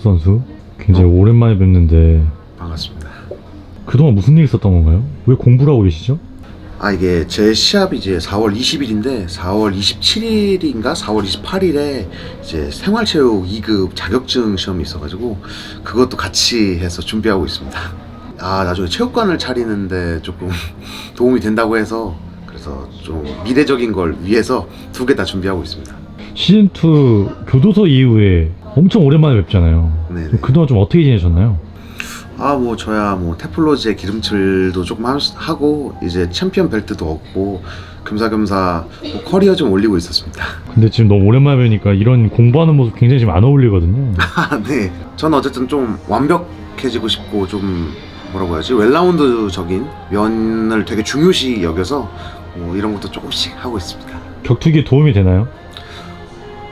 선수 굉장히 오랜만에 뵙는데 반갑습니다. 그동안 무슨 일 있었던 건가요? 왜 공부를 하고 계시죠? 아 이게 제 시합이 이제 4월 20일인데 4월 27일인가 4월 28일에 이제 생활체육 2급 자격증 시험이 있어가지고 그것도 같이 해서 준비하고 있습니다. 아 나중에 체육관을 차리는데 조금 도움이 된다고 해서 그래서 좀 미래적인 걸 위해서 두 개 다 준비하고 있습니다. 시즌2 교도소 이후에 엄청 오랜만에 뵙잖아요 네네. 그동안 좀 어떻게 지내셨나요? 아 뭐 저야 뭐 테플로즈의 기름칠도 조금 하- 하고 이제 챔피언 벨트도 얻고 겸사겸사 뭐 커리어 좀 올리고 있었습니다. 근데 지금 너무 오랜만에 뵈니까 이런 공부하는 모습 굉장히 지금 안 어울리거든요 아, 네. 저는 어쨌든 좀 완벽해지고 싶고 좀 뭐라고 해야지 웰라운드적인 면을 되게 중요시 여겨서 뭐 이런 것도 조금씩 하고 있습니다. 격투기에 도움이 되나요?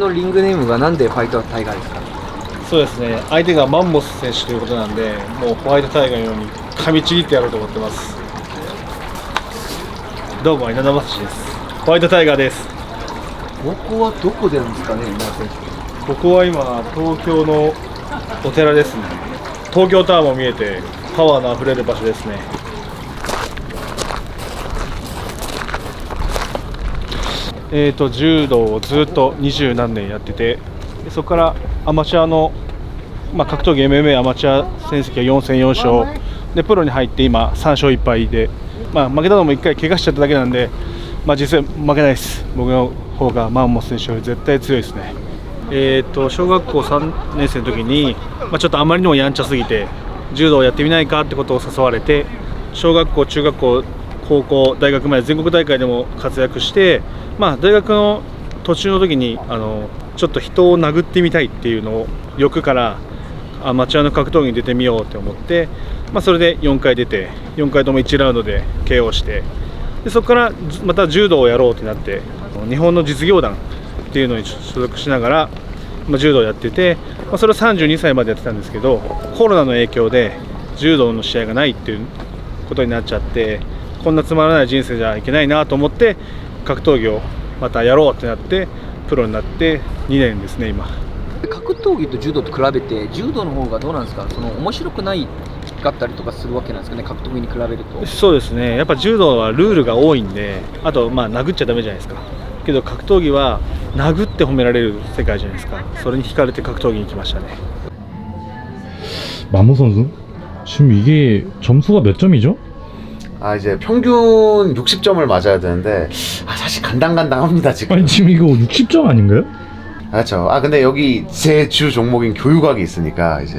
のリングネームがなんでファイトタイガーですか？そうですね。相手がマンモス選手ということなんでもうホワイトタイガーのように噛みちぎってやろうと思ってます。どうも稲田正史です。ホワイトタイガーです。ここはどこでなんですかね稲田選ここは今東京のお寺ですね。東京タワーも見えてパワーのあふれる場所ですねえー、と柔道をずっと二十何年やっててでそこからアマチュアの、まあ、格闘技 MMA アマチュア戦績は4戦4勝。でプロに入って今3勝1敗で、まあ、負けたのも1回怪我しちゃっただけなんで、まあ、実際負けないです。僕の方がマンモス選手より絶対強いですね。えー、と小学校3年生の時に、まあ、ちょっとあまりにもやんちゃすぎて柔道をやってみないかってことを誘われて小学校中学校高校大学まで全国大会でも活躍して、まあ、大学の途中の時にあのちょっと人を殴ってみたいっていうのを欲からアマチュアの格闘技に出てみようって思って、まあ、それで4回出て4回とも1ラウンドで KO してでそこからまた柔道をやろうってなって日本の実業団っていうのに所属しながら、まあ、柔道をやってて、まあ、それを32歳までやってたんですけどコロナの影響で柔道の試合がないっていうことになっちゃってこんなつまらない人生じゃいけないなと思って格闘技をまたやろうってなってプロになって2年ですね今手格闘技と柔道と比べて柔道の方がどうなんですかその面白くないかったりとかするわけなんですかね格闘技に比べるとそうですねやっぱ柔道はルールが多いんであとまあ殴っちゃダメじゃないですかけど格闘技は殴って褒められる世界じゃないですかそれに惹かれて格闘技に来ましたね 만모 선수? 지금 이게 점수가 몇 점이죠? 아 이제 평균 60점을 맞아야 되는데 아 사실 간당간당합니다 지금. 아니 지금 이거 60점 아닌가요? 그렇죠. 아 근데 여기 제 주 종목인 교육학이 있으니까 이제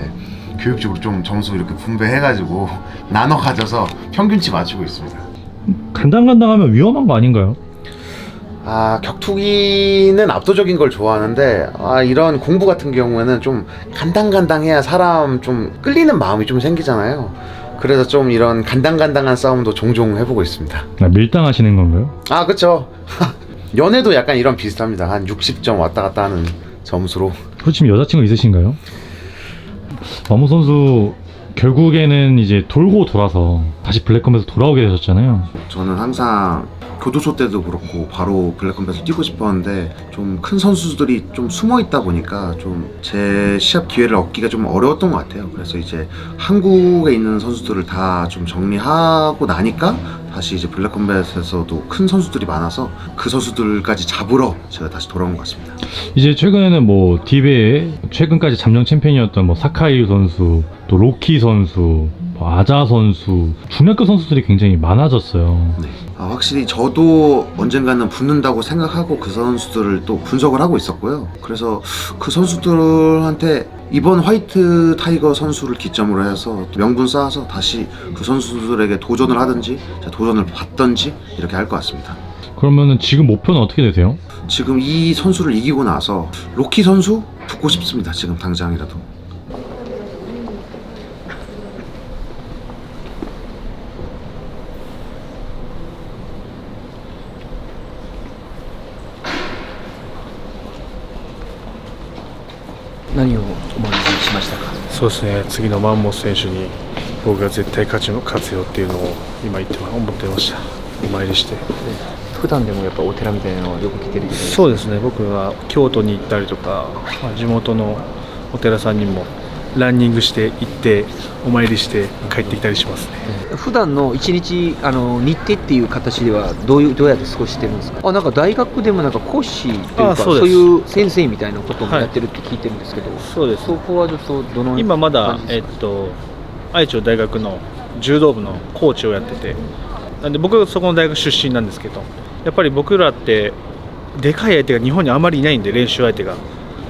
교육적으로 좀 점수 이렇게 분배해가지고 나눠 가져서 평균치 맞추고 있습니다. 간당간당하면 위험한 거 아닌가요? 아 격투기는 압도적인 걸 좋아하는데 아 이런 공부 같은 경우에는 좀 간당간당해야 사람 좀 끌리는 마음이 좀 생기잖아요. 그래서 좀 이런 간당간당한 싸움도 종종 해보고 있습니다. 아, 밀당하시는 건가요? 아 그쵸. 연애도 약간 이런 비슷합니다. 한 60점 왔다 갔다 하는 점수로. 지금 여자친구 있으신가요? 만모 선수 결국에는 이제 돌고 돌아서 다시 블랙컴에서 돌아오게 되셨잖아요. 저는 항상 교도소 때도 그렇고 바로 블랙컴뱃을 뛰고 싶었는데 좀 큰 선수들이 좀 숨어 있다 보니까 좀 제 시합 기회를 얻기가 좀 어려웠던 것 같아요. 그래서 이제 한국에 있는 선수들을 다 좀 정리하고 나니까 다시 이제 블랙컴뱃에서도 큰 선수들이 많아서 그 선수들까지 잡으러 제가 다시 돌아온 것 같습니다. 이제 최근에는 뭐 디베에 최근까지 잠정 챔피언이었던 뭐 사카이 선수, 또 로키 선수, 뭐 아자 선수, 중량급 선수들이 굉장히 많아졌어요. 네. 아, 확실히 저도 언젠가는 붙는다고 생각하고 그 선수들을 또 분석을 하고 있었고요. 그래서 그 선수들한테 이번 화이트 타이거 선수를 기점으로 해서 명분 쌓아서 다시 그 선수들에게 도전을 하든지 도전을 받든지 이렇게 할 것 같습니다. 그러면은 지금 목표는 어떻게 되세요? 지금 이 선수를 이기고 나서 로키 선수 붙고 싶습니다. 지금 당장이라도. 何をお参りしましたか？そうですね。次のマンモス選手に僕が絶対勝ち勝つよっていうのを今言って思ってました。お参りして。普段でもやっぱお寺みたいなのはよく来てるそうですね。僕は京都に行ったりとか、まあ地元のお寺さんにもランニングして行ってお参りして帰ってきたりしますね。普段の一日あの日程っていう形ではどういうどうやって過ごしてるんですか？あなんか大学でもなんか講師というかあそそういう先生みたいなこともはいやってるって聞いてるんですけど、そうです。そこはちょっとどの今まだえっと、愛知の大学の柔道部のコーチをやってて。なんで僕はそこの大学出身なんですけどやっぱり僕らってでかい相手が日本にあまりいないんで練習相手が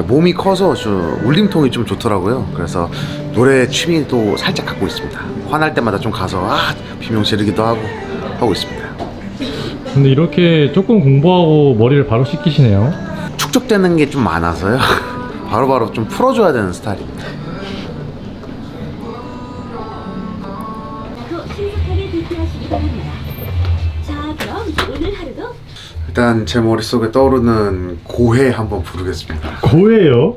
몸이 커서 좀 울림통이 좀 좋더라고요. 그래서 노래 취미도 살짝 갖고 있습니다. 화날 때마다 좀 가서 아 비명 지르기도 하고 하고 있습니다. 근데 이렇게 조금 공부하고 머리를 바로 씻기시네요 축적되는 게 좀 많아서요. 바로바로 좀 풀어줘야 되는 스타일입니다. 일단 제 머릿속에 떠오르는 고해 한번 부르겠습니다. 고해요?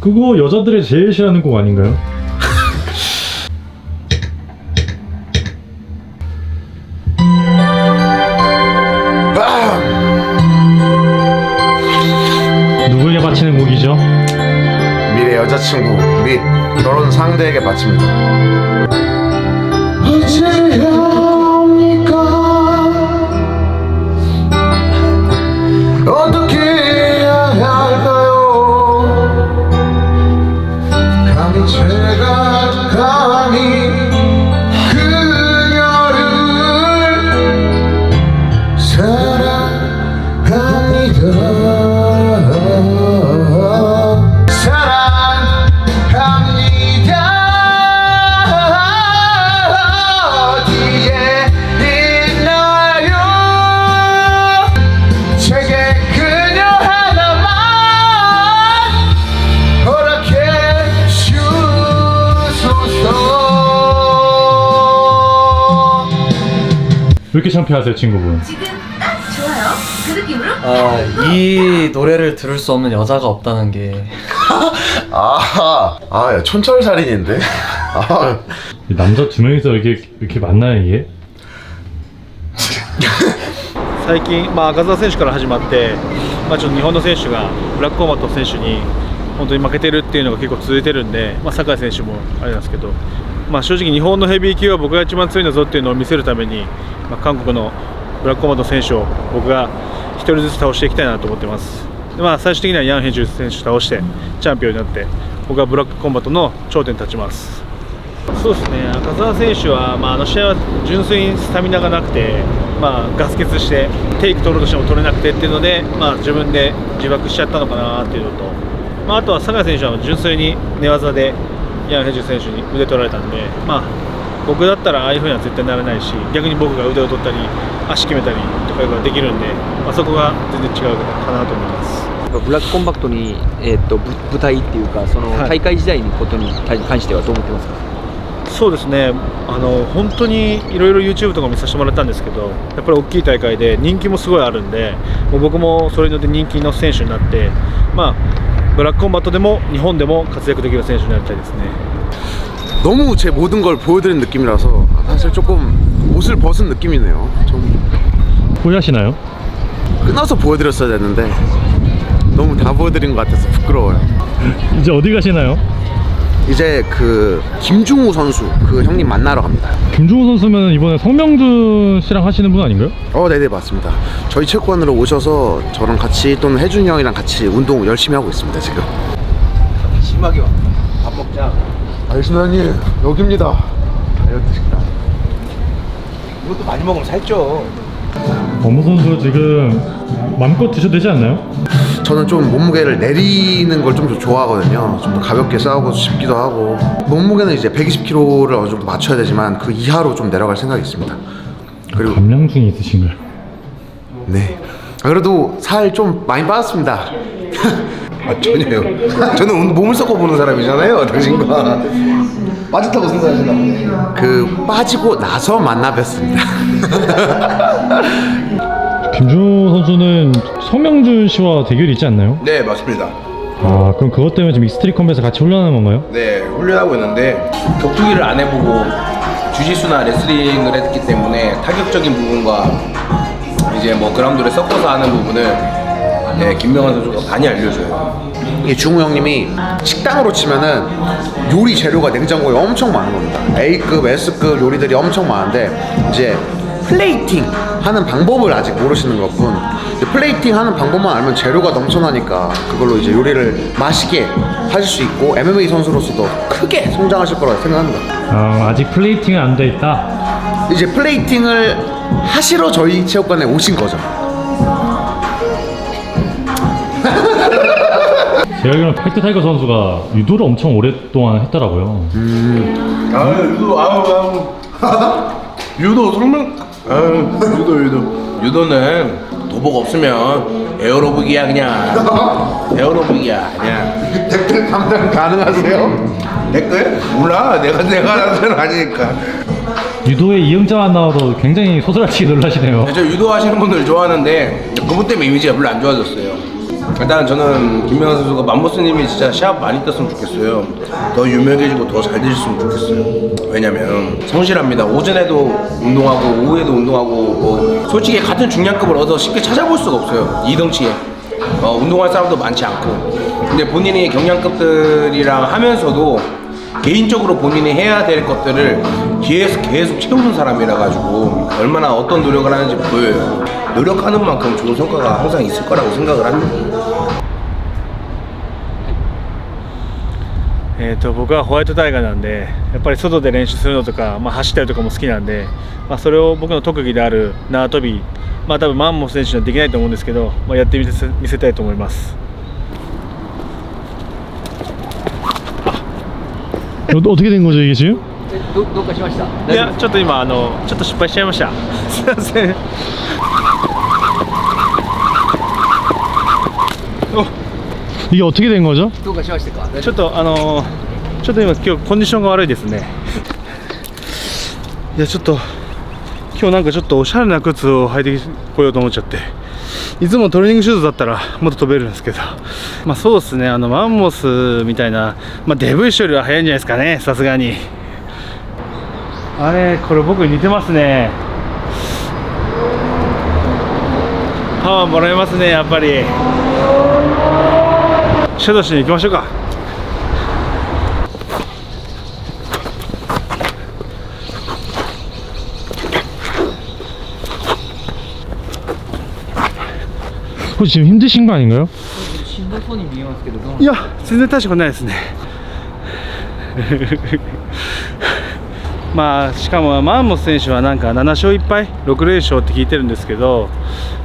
그거 여자들이 제일 싫어하는 곡 아닌가요? 왜 이렇게 창피하세요 친구분? 지금 딱 좋아요. 그 느낌으로 아, 이 노래를 들을 수 없는 여자가 없다는 게 아, 아, 야, 촌철살인인데? 아, 이 남자 두 명이서 이렇게 이렇게 만나요 이게? 最近、まあ、赤澤選手から始まって、まあ、ちょっと日本の選手がブラックコーマット選手に本当に負けてるっていうのが結構続いてるんで、まあ、酒井選手もあれなんですけど、 まあ、正直、日本のヘビー級は僕が一番強いんだぞっていうのを見せるために、まあ、韓国のブラックコマット選手を僕が1人ずつ倒していきたいなと思ってます。まあ、最終的にはヤン・ヘジュ選手倒してチャンピオンになって僕はブラックコンバットの頂点に立ちます。そうですね赤澤選手は、まあ、あの試合は純粋にスタミナがなくて、まあ、ガス欠してテイク取ろうとしても取れなくてっていうので、まあ、自分で自爆しちゃったのかなっていうのと、まあ、あとは酒井選手は純粋に寝技でヤン・ヘジュ選手に腕取られたんで、まあ、僕だったらああいう風には絶対なれないし逆に僕が腕を取ったり足決めたりとかいうことができるんで、まあ、そこが全然違うかなと思います。ブラックコンバクトに、えー、とぶ舞台っていうかそのはい。大会時代のことに関してはどう思ってますか、そうですね。あの本当にいろいろ YouTube とか見させてもらったんですけどやっぱり大きい大会で人気もすごいあるんでもう僕もそれによって人気の選手になって、まあ、 ブラックコンバットでも日本でも活躍できる選手になりたいですね。 너무 제 모든 걸 보여드린 느낌이라서 사실 조금 옷을 벗은 느낌이네요. 좀 후회하시나요? 끊어서 보여드렸어야 됐는데 너무 다 보여드린 것 같아서 부끄러워요. 이제 어디 가시나요? 이제 그 김중우 선수 그 형님 만나러 갑니다. 김종우 선수면 이번에 성명준 씨랑 하시는 분 아닌가요? 어, 네네 맞습니다. 저희 체육관으로 오셔서 저랑 같이 또는 혜준이 형이랑 같이 운동 열심히 하고 있습니다 지금. 심하게 와. 밥 먹자. 알겠습니다 형님 여기입니다. 다이어트 식단. 이것도 많이 먹으면 살쪄. 어무 선수 지금 마음껏 드셔도 되지 않나요? 저는 좀 몸무게를 내리는 걸 좀 좋아하거든요. 좀 더 가볍게 싸우고 싶기도 하고 몸무게는 이제 120kg를 어느 정도 맞춰야 되지만 그 이하로 좀 내려갈 생각이 있습니다. 그리고 감량 중에 있으신가요? 네. 아, 그래도 살 좀 많이 빠졌습니다. 아, 전혀요. 저는 오늘 몸을 섞어보는 사람이잖아요, 당신과. 빠졌다고 생각하시나. 그 빠지고 나서 만나 뵀습니다. 김준호 선수는 성명준 씨와 대결이 있지 않나요? 네, 맞습니다. 아 그럼 그것 때문에 지금 익스트리 컴뱃에서 같이 훈련하는 건가요? 네, 훈련하고 있는데 격투기를 안 해보고 주짓수나 레슬링을 했기 때문에 타격적인 부분과 이제 뭐 그라운드를 섞어서 하는 부분을 네, 김명환 선수가 많이 알려줘요. 이게 중우 형님이 식당으로 치면은 요리 재료가 냉장고에 엄청 많은 겁니다. A급, S급 요리들이 엄청 많은데 이제 플레이팅 하는 방법을 아직 모르시는 것뿐 플레이팅 하는 방법만 알면 재료가 넘쳐나니까 그걸로 이제 요리를 맛있게 하실 수 있고 MMA 선수로서도 크게 성장하실 거라고 생각합니다. 아 아직 플레이팅은 안 돼 있다. 이제 플레이팅을 하시러 저희 체육관에 오신 거죠. 제가 알기로는 팩트 타이거 선수가 유도를 엄청 오랫동안 했더라고요. 아, 유도, 아우, 아우. 유도 설명, 아유, 유도, 유도. 유도는 도복 없으면 에어로빅이야, 그냥. 에어로빅이야, 그냥. 댓글 감당 가능하세요? 댓글? 몰라. 내가, 내가 하는 건 아니니까. 유도에 이응자만 나와도 굉장히 소스라치게 놀라시네요. 저 유도 하시는 분들 좋아하는데 그분 때문에 이미지가 별로 안 좋아졌어요. 일단 저는 김명환 선수가 맘보스님이 진짜 시합 많이 떴으면 좋겠어요. 더 유명해지고 더 잘 되셨으면 좋겠어요. 왜냐면 성실합니다. 오전에도 운동하고 오후에도 운동하고 뭐 솔직히 같은 중량급을 얻어 쉽게 찾아볼 수가 없어요. 이 덩치에. 어, 운동할 사람도 많지 않고. 근데 본인이 경량급들이랑 하면서도 개인적으로 본인이 해야 될 것들을 뒤에서 계속 채우는 사람이라 가지고 얼마나 어떤 노력을 하는지 보여요. 노력하는 만큼 좋은 성과가 항상 있을 거라고 생각을 합니다. えー、と僕はホワイトタイガーなんでやっぱり外で練習するのとか、まあ、走ったりとかも好きなんで、まあ、それを僕の特技である縄跳び、まあ、多分マンモス選手にはできないと思うんですけど、まあ、やってみせ見せたいと思います 어, 어떻게 된 거죠 이게 지금? えどどうかしましたいやちょっと今あのちょっと失敗しちゃいましたすいません 이게 어떻게 된 거죠? どうかしましたか大ち丈ょっとあのちょっと今今日コンディションが悪いですねいやちょっと今日なんかちょっとおしゃれな靴を履いてこようと思っちゃっていつもトレーニングシューズだったらもっと飛べるんですけどまあそうですねあのマンモスみたいな、まあ、デブッシュよりは速いんじゃないですかねさすがにあれこれ僕に似てますねパワーもらえますねやっぱり シャドウしに行きましょうか。これ自分で新幹線がしんど。そうに見えますけどどいや全然大したことないですね。まあしかもマンモス選手はなんか7勝1敗6連勝って聞いてるんですけど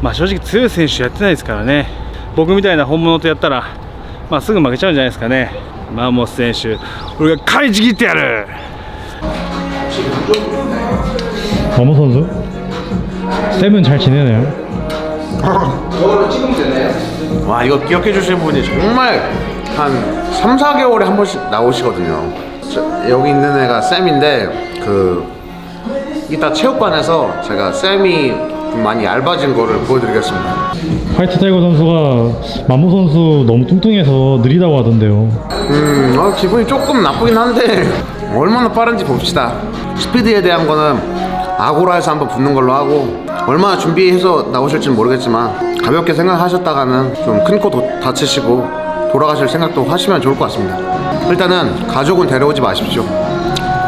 まあ正直強い選手やってないですからね。僕みたいな本物とやったら まあすぐ負けちゃうんじゃないですかねマンモス選手俺が買いちぎってやる 어머 선수? 쌤은 잘 지내나요? 와 이거 기억해 주시는 분이 정말 한 3, 4개월에 한 번씩 나오시거든요 저- 여기 있는 애가 쌤인데 그 이따 체육관에서 제가 쌤이 좀 많이 얇아진 거를 보여드리겠습니다. 화이트 타이거 선수가 만보 선수 너무 뚱뚱해서 느리다고 하던데요. 음 어, 기분이 조금 나쁘긴 한데 얼마나 빠른지 봅시다. 스피드에 대한 거는 아고라에서 한번 붙는 걸로 하고 얼마나 준비해서 나오실지는 모르겠지만 가볍게 생각하셨다가는 좀 큰 코 다치시고 돌아가실 생각도 하시면 좋을 것 같습니다. 일단은 가족은 데려오지 마십시오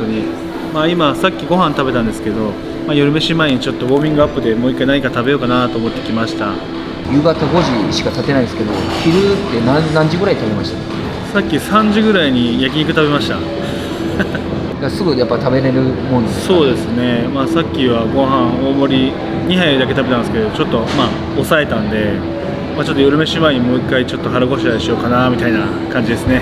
本当に。まあ今さっきご飯食べたんですけど、まあ、夜飯前にちょっとウォーミングアップでもう一回何か食べようかなと思ってきました。夕方5時しか経てないんですけど昼って何何時ぐらい食べました？さっき3時ぐらいに焼肉食べました。すぐやっぱ食べれるもんですか？そうですね、まあ、さっきはご飯大盛り2杯だけ食べたんですけどちょっとまあ抑えたんで、まあ、ちょっと夜飯前にもう一回ちょっと腹ごしらえしようかなみたいな感じですね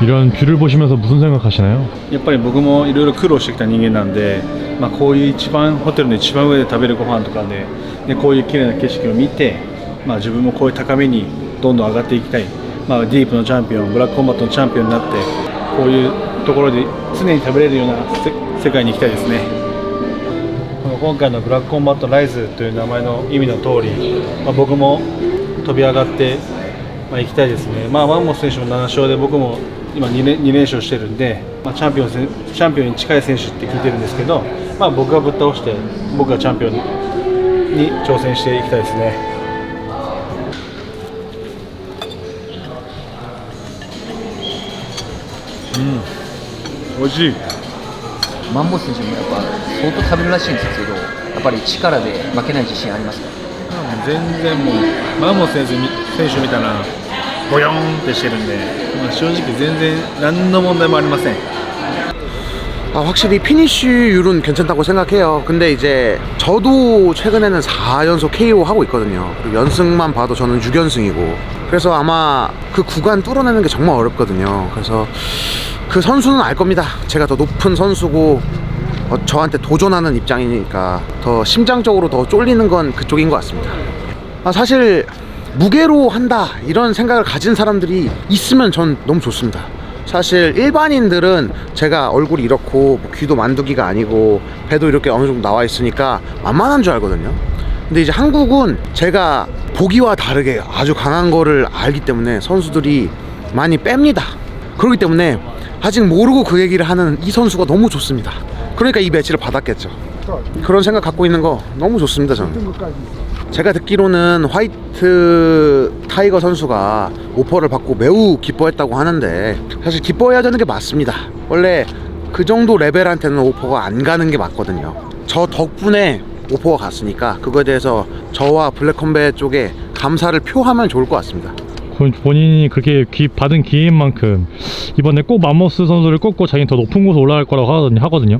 이런 뷰를 보시면서 무슨 생각하시나요? やっぱり僕もいろいろ苦労してきた人間なんで、まあ、こういう一番ホテルの一番上で食べるご飯とかででこういう綺麗な景色を見て、まあ、自分もこういう高みにどんどん上がっていきたい、まあ、ディープのチャンピオンブラックコンバットのチャンピオンになってこういうところで常に食べれるようなせ世界に行きたいですねこの今回のブラックコンバットライズという名前の意味の通り、まあ、僕も飛び上がって、まあ、行きたいですね、まあ、マンモス選手も7勝で僕も 今2連 ,2 連勝してるんで、まあ、チャンピオンせチャンピオンに近い選手って聞いてるんですけど、まあ、僕がぶっ倒して僕がチャンピオンに挑戦していきたいですね。うん、美味しい。マンボス選手もやっぱ相当食べるらしいんですけどやっぱり力で負けない自信ありますか？全然もうマンモス選手み選手見たらボヨーンってしてるんで、まあ、正直全然何の問題もありません 아, 확실히 피니쉬율은 괜찮다고 생각해요. 근데 이제 저도 최근에는 4연속 KO 하고 있거든요. 그리고 연승만 봐도 저는 6연승이고. 그래서 아마 그 구간 뚫어내는 게 정말 어렵거든요. 그래서 그 선수는 알 겁니다. 제가 더 높은 선수고 어, 저한테 도전하는 입장이니까 더 심장적으로 더 쫄리는 건 그쪽인 것 같습니다. 아, 사실 무게로 한다 이런 생각을 가진 사람들이 있으면 전 너무 좋습니다. 사실 일반인들은 제가 얼굴이 이렇고 뭐 귀도 만두기가 아니고 배도 이렇게 어느 정도 나와 있으니까 만만한 줄 알거든요. 근데 이제 한국은 제가 보기와 다르게 아주 강한 거를 알기 때문에 선수들이 많이 뺍니다. 그렇기 때문에 아직 모르고 그 얘기를 하는 이 선수가 너무 좋습니다. 그러니까 이 매치를 받았겠죠. 그런 생각 갖고 있는 거 너무 좋습니다, 저는. 제가 듣기로는 화이트 타이거 선수가 오퍼를 받고 매우 기뻐했다고 하는데 사실 기뻐해야 되는 게 맞습니다. 원래 그 정도 레벨한테는 오퍼가 안 가는 게 맞거든요. 저 덕분에 오퍼가 갔으니까 그거에 대해서 저와 블랙컴뱃 쪽에 감사를 표하면 좋을 것 같습니다. 본- 본인이 그렇게 기- 받은 기회인 만큼 이번에 꼭 맘모스 선수를 꺾고 자기는 더 높은 곳으로 올라갈 거라고 하거든요.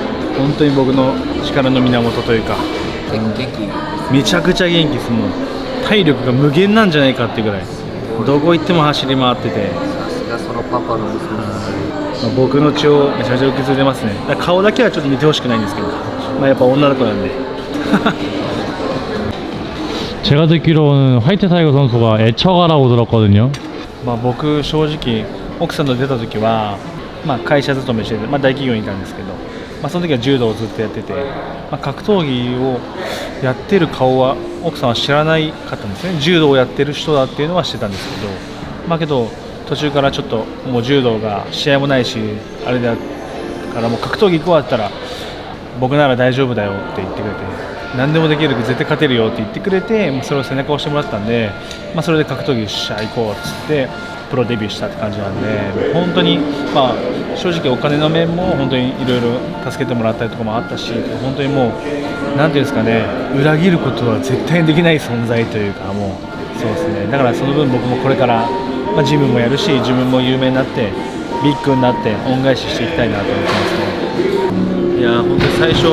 本当に僕の力の源というか元気めちゃくちゃ元気ですもう体力が無限なんじゃないかっていうぐらいどこ行っても走り回っててさすがそのパパの娘ですまあ僕の血をめちゃめちゃ受け継いでますねだから顔だけはちょっと見てほしくないんですけど、まあ、やっぱ女の子なんで 제가 듣기로는 화이트 타이거 선수가 애처가라고 들었거든요. まあ僕正直奥さんと出た時は、まあ、会社勤めしてて、まあ、大企業にいたんですけど、 まあ、その時は柔道をずっとやってて、まあ、格闘技をやってる顔は奥さんは知らないかったんですね。柔道をやってる人だっていうのは知ってたんですけどまあけど途中からちょっともう柔道が試合もないしあれだからもう格闘技行こうって言ったら僕なら大丈夫だよって言ってくれて何でもできる絶対勝てるよって言ってくれて、まあ、それを背中を押してもらったんで、まあ、それで格闘技しゃ行こうっつってプロデビューしたって感じなんで本当に、まあ、正直お金の面も本当にいろいろ助けてもらったりとかもあったし本当にもうなんていうんですかね裏切ることは絶対にできない存在というかもうそうですねだからその分僕もこれから、まあ、ジムもやるし自分も有名になってビッグになって恩返ししていきたいなと思ってますね。いや本当に最初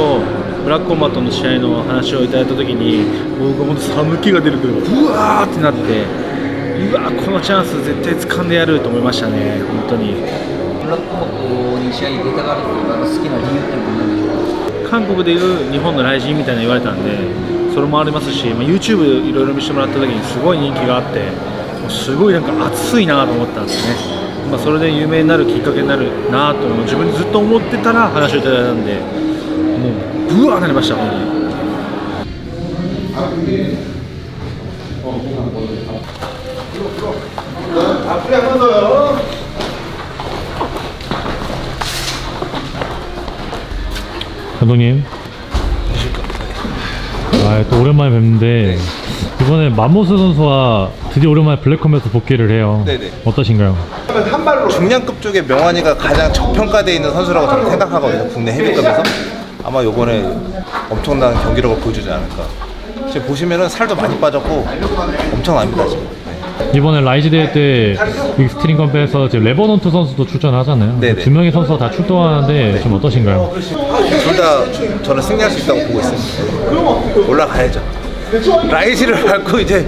ブラックコンバットの試合の話をいただいた時に僕本当寒気が出るけどうわーってなってうわーこのチャンス絶対掴んでやると思いましたね本当に。ブラック試合に出たがるっていうか好きな理由って何でしょうか？韓国でいう日本の雷神みたいな言われたんでそれもありますし、まあ、YouTube いろいろ見せてもらった時にすごい人気があってもうすごいなんか熱いなと思ったんですね、まあ、それで有名になるきっかけになるなと自分でずっと思ってたら話をいただいたんでもうブワーなりました本当に。 감독님. 아, 또 오랜만에 뵙는데 이번에 맘모스 선수와 드디어 오랜만에 블랙컴에서 복귀를 해요. 네네. 어떠신가요? 중량급 쪽에 명환이가 가장 저평가되어 있는 선수라고 저는 생각하거든요. 국내 헤비급에서 아마 요번에 엄청난 경기력을 보여주지 않을까. 지금 보시면은 살도 많이 빠졌고 엄청납니다 지금. 네. 이번에 라이즈 대회 때 익스트림 컴패에서 지금 레버넌트 선수도 출전하잖아요. 네네. 두 명의 선수가 다 출동하는데 좀 어떠신가요? 둘 다 저는 승리할 수 있다고 보고 있습니다. 올라가야죠. 라이즈를 밟고 이제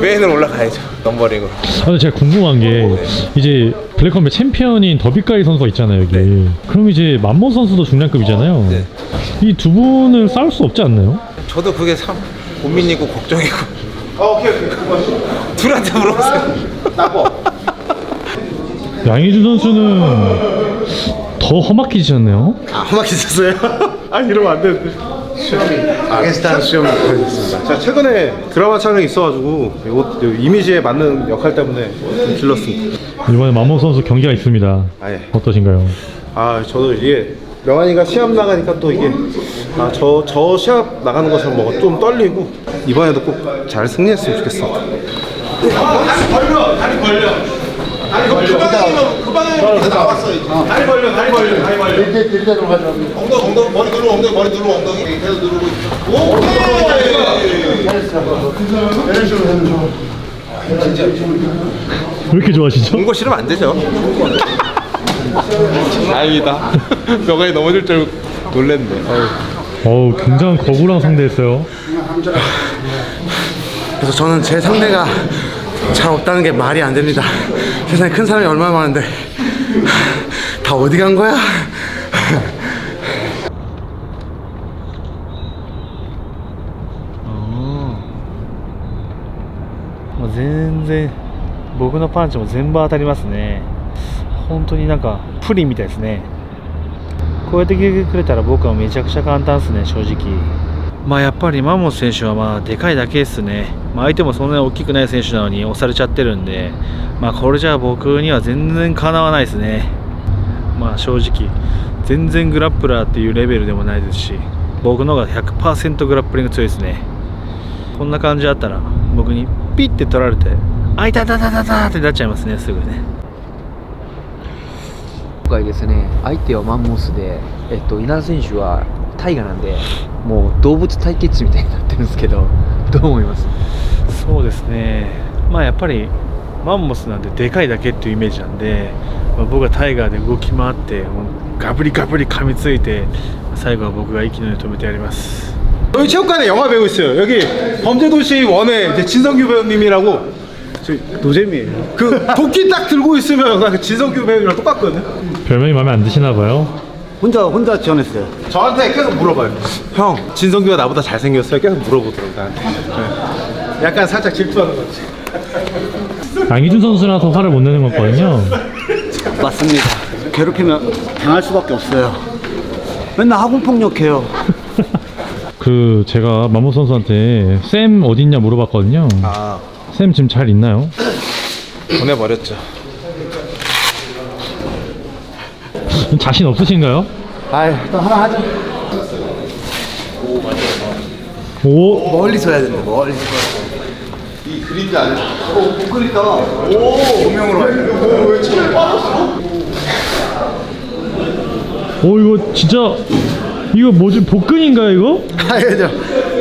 메인을 올라가야죠. 넘버링으로. 아, 제가 궁금한 게 이제 블랙컴뱃 챔피언인 더비가이 선수가 있잖아요 여기. 그럼 이제 맘모 선수도 중량급이잖아요. 네. 이 두 분을 싸울 수 없지 않나요? 저도 그게 참 고민이고 걱정이고. 둘한테 물어보세요. 양희준 선수는 더 험악해지셨네요. 아, 험하게 있었어요? 아, 이러면 안 되는데. 아게스탄 시험을 보여줬습니다. 자, 최근에 드라마 촬영이 있어가지고, 이거 이미지에 맞는 역할 때문에 좀 질렀습니다. 이번에 맘모 선수 경기가 있습니다. 아, 예. 어떠신가요? 아, 저도 이게, 명환이가 시합 나가니까 또 이게, 아, 저, 저 시합 나가는 것처럼 뭐가 좀 떨리고, 이번에도 꼭 잘 승리했으면 좋겠습니다. 왜 이렇게 좋아하시죠? 본거 싫으면 안 되죠. 다행이다. 명환이 넘어질 줄 놀랬네. 어우 굉장한 거구랑 상대했어요. 그래서 저는 제 상대가 잘 없다는 게 말이 안 됩니다. 세상에 큰 사람이 얼마나 많은데 다 어디 간 거야? もう全然僕のパンチも全部当たりますね本当になんかプリンみたいですねこうやって聞いてくれたら僕はめちゃくちゃ簡単ですね正直 まあやっぱりマンモス選手はまあでかいだけですね、まあ、相手もそんなに大きくない選手なのに押されちゃってるんでまあこれじゃあ僕には全然かなわないですね。まあ正直全然グラップラーっていうレベルでもないですし僕の方が100%グラップリング強いですね。こんな感じだったら僕にピッて取られてあいたたたたたってなっちゃいますねすぐね。今回ですね相手はマンモスで、えっと、稲田選手は大河なんでもう動物対決みたいになってるんですけどどう思いますそうですねまあやっぱりマンモスなんででかいだけっていうイメージなんで、まあ僕はタイガーで動き回ってもうガブリガブリ噛みついて最後は僕が息の根を止めてやります 여기 체육관에 영화 배우 있어요. 여기 범죄도시 원의 이제 진성규 배우님이라고 저 노잼이에요. 그 도끼 딱 들고 있으면 그 진성규 배우랑 똑같거든요. 별명이 마음에 안 드시나 봐요. 혼자 혼자 지원했어요. 저한테 계속 물어봐요. 형, 진성규가 나보다 잘생겼어요. 계속 물어보더라고 나한테. 네. 약간 살짝 질투하는 거지. 양희준 선수라서 화를 못 내는 거거든요. 맞습니다. 괴롭히면 당할 수밖에 없어요. 맨날 학원 폭력해요. 그 제가 맘모 선수한테 쌤 어딨냐 물어봤거든요. 아 쌤 지금 잘 있나요? 보내버렸죠. 자신 없으신가요? 아유 또 하나 하죠. 오, 멀리서 해야 되는데 멀리서. 오 이거 진짜 이거 뭐지 복근인가요 이거? 아니죠.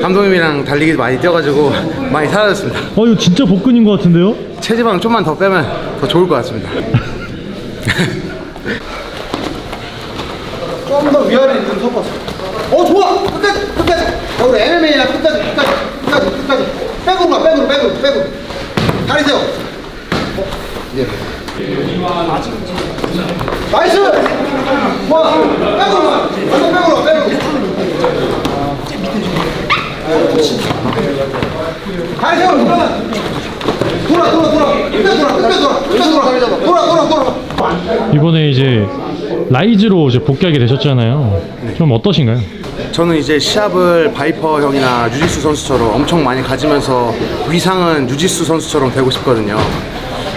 감독님이랑 달리기 많이 뛰어가지고 많이 사라졌습니다. 어 이거 진짜 복근인 것 같은데요? 체지방 좀만 더 빼면 더 좋을 것 같습니다. 위아래 좀 섞어서. 어 좋아. 끝까지 끝까지. 여기 MMA랑 끝까지 끝까지 끝까지 끝까지. 백으로 가 백으로 백으로 백으로. 다리 세워. 어, 예. 나이스! 와! 백으로! 완전 백으로! 다시 세워! 돌아! 돌아! 돌아! 돌아! 끝에 돌아! 끝에 돌아! 돌아! 돌아! 돌아! 이번에 이제 라이즈로 이제 복귀하게 되셨잖아요. 좀 어떠신가요? 저는 이제 시합을 바이퍼 형이나 유지수 선수처럼 엄청 많이 가지면서 위상은 유지수 선수처럼 되고 싶거든요.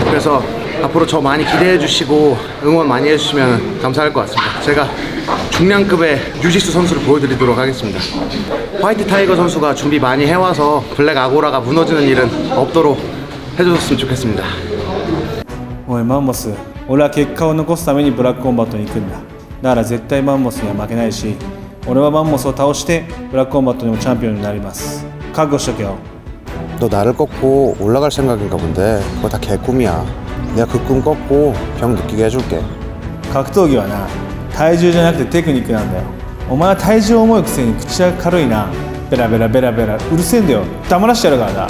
그래서 앞으로 저 많이 기대해 주시고 응원 많이 해주시면 감사할 것 같습니다. 제가 중량급의 유지수 선수를 보여드리도록 하겠습니다. 화이트 타이거 선수가 준비 많이 해와서 블랙 아고라가 무너지는 일은 없도록 해주셨으면 좋겠습니다. 오늘 마음버스 俺は結果を残すためにブラックコンバットに行くんだだから絶対マンモスには負けないし俺はマンモスを倒してブラックコンバットでもチャンピオンになります覚悟しとけよ 너 나를 꺾고 올라갈 생각인가 본데 그거 다 개꿈이야. 내가 그 꿈 꺾고 병 느끼게 해줄게. 格闘技はな体重じゃなくてテクニックなんだよお前は体重重いくせに口が軽いなベラベラベラベラうるせえんだよ黙らしてやるからな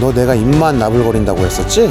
너 내가 입만 나불거린다고 했었지?